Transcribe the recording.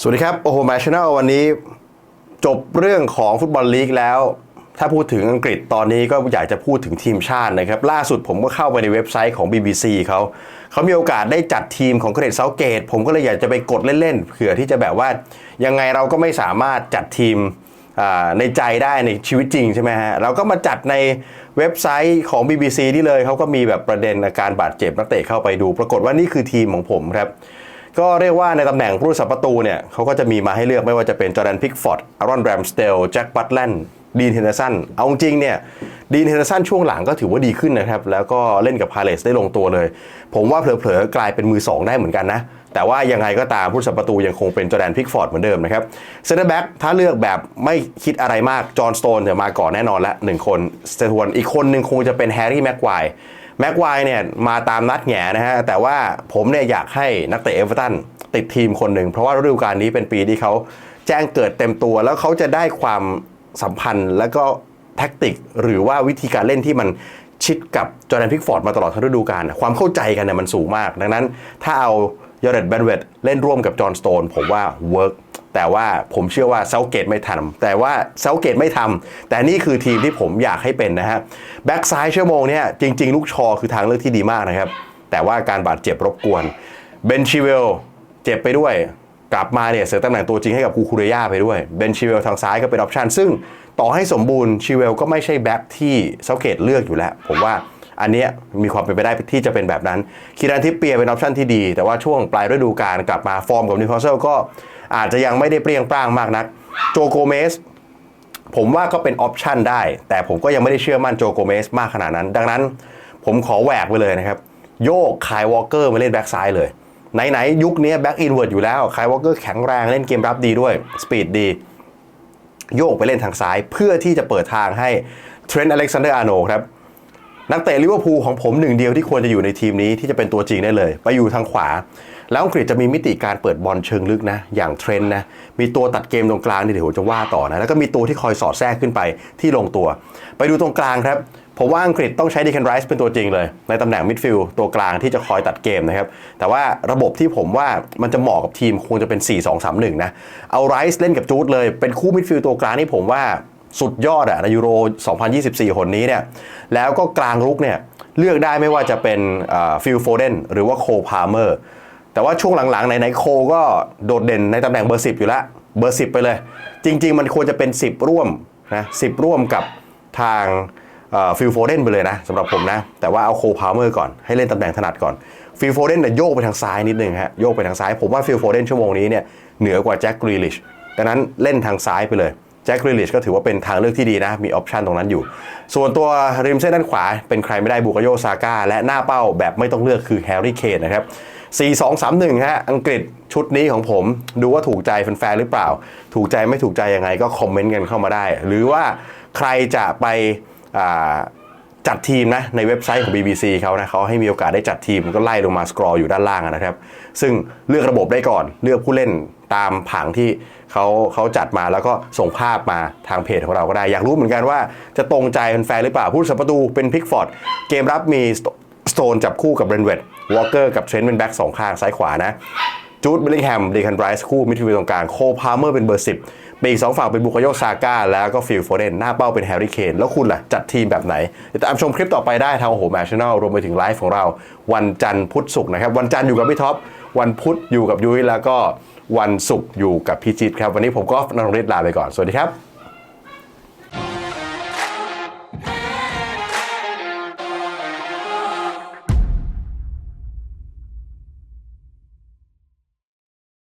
สวัสดีครับ โอ้โหแมชแนลวันนี้จบเรื่องของฟุตบอลลีกแล้ว ถ้าพูดถึงอังกฤษตอนนี้ก็อยากจะพูดถึงทีมชาตินะครับ ล่าสุดผมก็เข้าไปในเว็บไซต์ของ BBC เขาเขามีโอกาสได้จัดทีมของเกรดเซาเกต ผมก็เลยอยากจะไปกดเล่นๆเผื่อที่จะแบบว่า ยังไงเราก็ไม่สามารถจัดทีมในใจได้ในชีวิตจริงใช่ไหมฮะเราก็มาจัดในเว็บไซต์ของ BBC นี่เลยเขาก็มีแบบประเด็นอาการบาดเจ็บนักเตะเข้าไปดู ปรากฏว่านี่คือทีมของผมครับ ก็เรียกว่าในตำแหน่งผู้รักษาประตูเนี่ยเขาก็จะมีมาให้เลือกไม่ว่าจะเป็นจอร์แดนพิกฟอร์ดอารอนแรมสเตลแจ็คบัตแลนดีนเฮนเดอร์สันเอาจริงเนี่ยดีนเฮนเดอร์สันช่วงหลังก็ถือว่าดีขึ้นนะครับ แล้วก็เล่นกับพาเลสได้ลงตัวเลย ผมว่าเผลอๆกลายเป็นมือ 2 ได้เหมือนกันนะ แต่ว่ายังไงก็ตามผู้รักษาประตูยังคงเป็นจอร์แดนพิกฟอร์ดเหมือนเดิมนะครับเซนเตอร์แบ็กถ้าเลือกแบบไม่คิดอะไรมากจอห์นสโตนเดี๋ยวมาก่อนแน่นอนละหนึ่งคนส่วนอีกคนหนึ่งคงจะเป็นแฮร์รี่แม็กควาย แม็กควายเนี่ยมาตามนัดแหงนะฮะ แต่ว่าผมเนี่ยอยากให้นักเตะเอเวอร์ตันติดทีมคนหนึ่ง เพราะว่าฤดูกาลนี้เป็นปีที่เขาแจ้งเกิดเต็มตัว แล้วเขาจะได้ความสัมพันธ์ แล้วก็แท็กติก หรือว่าวิธีการเล่นที่มันชิดกับจอร์แดนพิกฟอร์ดมาตลอดทั้งฤดูกาลความเข้าใจกันเนี่ยมันสูงมาก ดังนั้นถ้าเอายอร์เดตแบนเวตเล่นร่วมกับจอห์นสโตนผมว่าเวิร์ก แต่ว่าผมเชื่อว่าเซาเกตไม่ทำแต่ว่าเซาเกตไม่ทำแต่นี่คือทีมที่ผมอยากให้เป็นนะฮะแบ็กซ้ายชั่วโมงเนี่ยจริง ๆ ลูกชอคือทางเลือกที่ดีมากนะครับ แต่ว่าการบาดเจ็บรบกวนเบนชิเวลเจ็บไปด้วยกลับมาเนี่ยเสียตำแหน่งตัวจริงให้กับคูคูเรย่าไปด้วยเบนชิเวลทางซ้ายก็เป็นออปชันซึ่งต่อให้สมบูรณ์ชิเวลก็ไม่ใช่แบ็กที่เซาเกตเลือกอยู่แล้ว ผมว่า อันนี้มีความเป็นไปได้ที่จะเป็นแบบนั้นคีรันทิปเปียเป็นออปชันที่ดี แต่ว่าช่วงปลายฤดูกาลกลับมาฟอร์มกับนิวคาสเซิลก็อาจจะยังไม่ได้เปรี้ยงปร้างมากนัก โจโกเมสผมว่าก็เป็นออปชันได้ แต่ผมก็ยังไม่ได้เชื่อมั่นโจโกเมสมากขนาดนั้น ดังนั้นผมขอแหวกไปเลยนะครับโยกคายวอลเกอร์มาเล่นแบ็กซ้ายเลย ไหนๆ ยุคนี้แบ็กอินเวิร์ดอยู่แล้วคายวอลเกอร์แข็งแรงเล่นเกมรับดีด้วยสปีดดี โยกไปเล่นทางซ้ายเพื่อที่จะเปิดทางให้เทรนต์อเล็กซานเดอร์อาร์โนครับ นักเตะลิเวอร์พูลของผมหนึ่งเดียวที่ควรจะอยู่ในทีมนี้ที่จะเป็นตัวจริงได้เลย ไปอยู่ทางขวา แล้วอังกฤษจะมีมิติการเปิดบอลเชิงลึกนะ อย่างเทรนนะ มีตัวตัดเกมตรงกลางนี่เดี๋ยวผมจะว่าต่อนะ แล้วก็มีตัวที่คอยสอดแทรกขึ้นไปที่ลงตัว ไปดูตรงกลางครับ ผมว่าอังกฤษต้องใช้ดีแคนไรส์เป็นตัวจริงเลย ในตำแหน่งมิดฟิลด์ตัวกลางที่จะคอยตัดเกมนะครับ แต่ว่าระบบที่ผมว่ามันจะเหมาะกับทีมควรจะเป็น 4-2-3-1 นะ เอาไรส์เล่นกับจูดเลย เป็นคู่มิดฟิลด์ตัวกลางที่ผมว่า สุดยอดอะในยูโร 2024คนนี้เนี่ย แล้วก็กลางรุกเนี่ยเลือกได้ไม่ว่าจะเป็นฟิลโฟเดนหรือว่าโคพาเมอร์ แต่ว่าช่วงหลังๆไหนๆโคก็โดดเด่นในตำแหน่งเบอร์ 10 อยู่แล้ว เบอร์ 10 ไปเลย จริง ๆ มันควรจะเป็น 10 ร่วมนะ10 ร่วมกับทางฟิลโฟเดนไปเลยนะสำหรับผมนะ แต่ว่าเอาโคพาเมอร์ก่อนให้เล่นตำแหน่งถนัดก่อนฟิลโฟเดนเนี่ยโยกไปทางซ้ายนิดนึงฮะโยกไปทางซ้ายผมว่าฟิลโฟเดนชั่วโมงนี้เนี่ยเหนือกว่าแจ็คกรีลิชดังนั้นเล่นทางซ้ายไปเลย แจ็คกริลิชก็ถือว่าเป็นทางเลือกที่ดีนะ มีออปชันตรงนั้นอยู่ ส่วนตัวริมเส้นด้านขวา เป็นใครไม่ได้บุกโยซาก้า และหน้าเป้าแบบไม่ต้องเลือกคือแฮร์รี่เคนนะครับ 4-2-3-1 ฮะ อังกฤษชุดนี้ของผม ดูว่าถูกใจแฟนๆหรือเปล่า ถูกใจไม่ถูกใจยังไงก็คอมเมนต์กันเข้ามาได้ หรือว่าใครจะไปอ่า จัดทีมนะในเว็บไซต์ของ BBC เขานะเขาให้มีโอกาสได้จัดทีมก็ไล่ลงมาสครออยู่ด้านล่างนะครับ ซึ่งเลือกระบบได้ก่อนเลือกผู้เล่นตามผังที่เขาเขาจัดมาแล้วก็ส่งภาพมาทางเพจของเราก็ได้ อยากรู้เหมือนกันว่าจะตรงใจแฟนหรือเปล่าผู้รักษาประตูเป็นพิกฟอร์ดเกมรับมีสโตนจับคู่กับเบรนเวดวอลเกอร์กับเทรนต์เป็นแบ็กสองข้างซ้ายขวานะ จูดเบลลิงแฮมเดคันไรส์คู่มิดฟิลด์ตรงกลางโคพาเมอร์เป็นเบอร์ 10 ปีกสองฝั่งเป็นบุคโยซาก้าแล้วก็ฟิลโฟเดนหน้าเป้าเป็นแฮร์รี่เคนแล้วคุณล่ะ จัดทีมแบบไหนติดตามชมคลิปต่อไปได้ทางโอ้โหแมชแนลรวมไปถึงไลฟ์ของเรา วันจันทร์พุธศุกร์นะครับ วันจันทร์อยู่กับพี่ท็อปวันพุธอยู่กับยุ้ยแล้วก็วันศุกร์อยู่กับพี่จิตครับวันนี้ผมก็นันทฤทธิ์ลาไปก่อนสวัสดีครับ